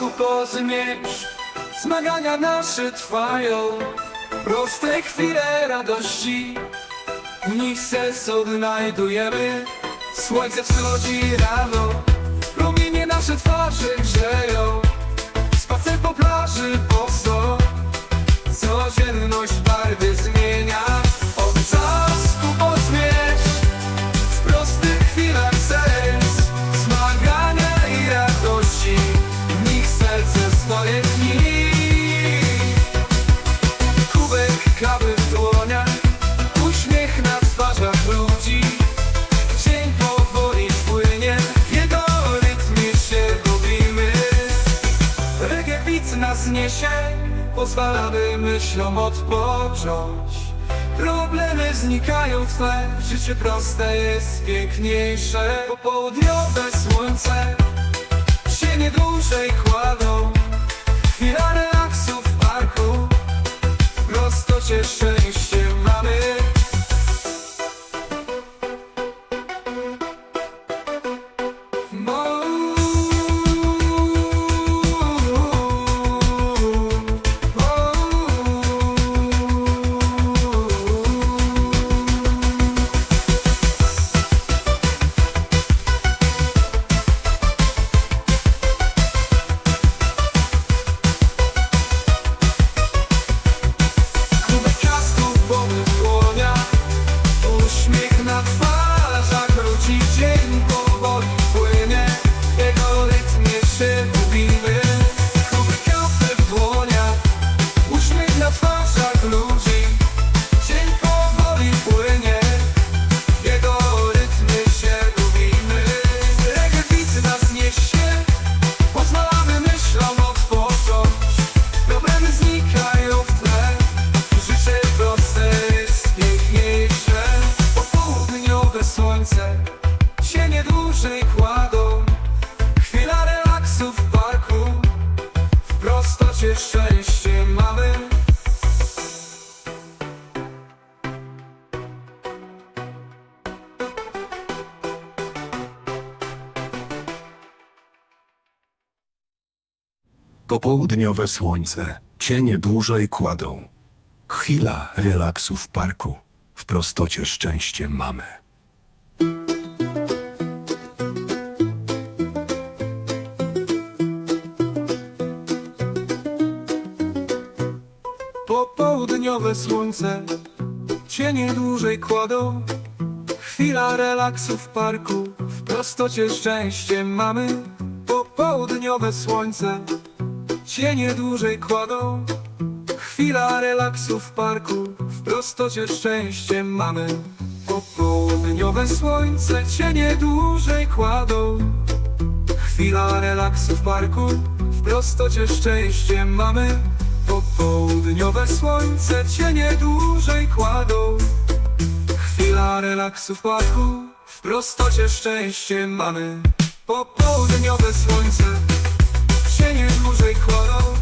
piasku pozmierz Zmagania nasze trwają. Proste chwile radości. W nich sens odnajdujemy. Słońce wschodzi rano. Promienie nasze twarze grzeją. Spacer po plaży boso Codzienność nas niesie Pozwala by myślom odpocząć. Problemy znikają w tle Życie proste jest piękniejsze Popołudniowe słońce szczęście mamy Popołudniowe słońce cienie dłużej kładą. Chwila relaksu w parku. W prostocie szczęście mamy. Popołudniowe słońce cienie dłużej kładą. Chwila relaksu w parku W prostocie szczęście mamy. Popołudniowe słońce cienie dłużej kładą. Chwila relaksu w parku W prostocie szczęście mamy. Popołudniowe słońce cienie dłużej kładą. Chwila relaksu w parku W prostocie szczęście mamy Popołudniowe słońce cienie dłużej kładą. Chwila relaksu w parku W prostocie szczęście mamy. Popołudniowe słońce cienie dłużej kładą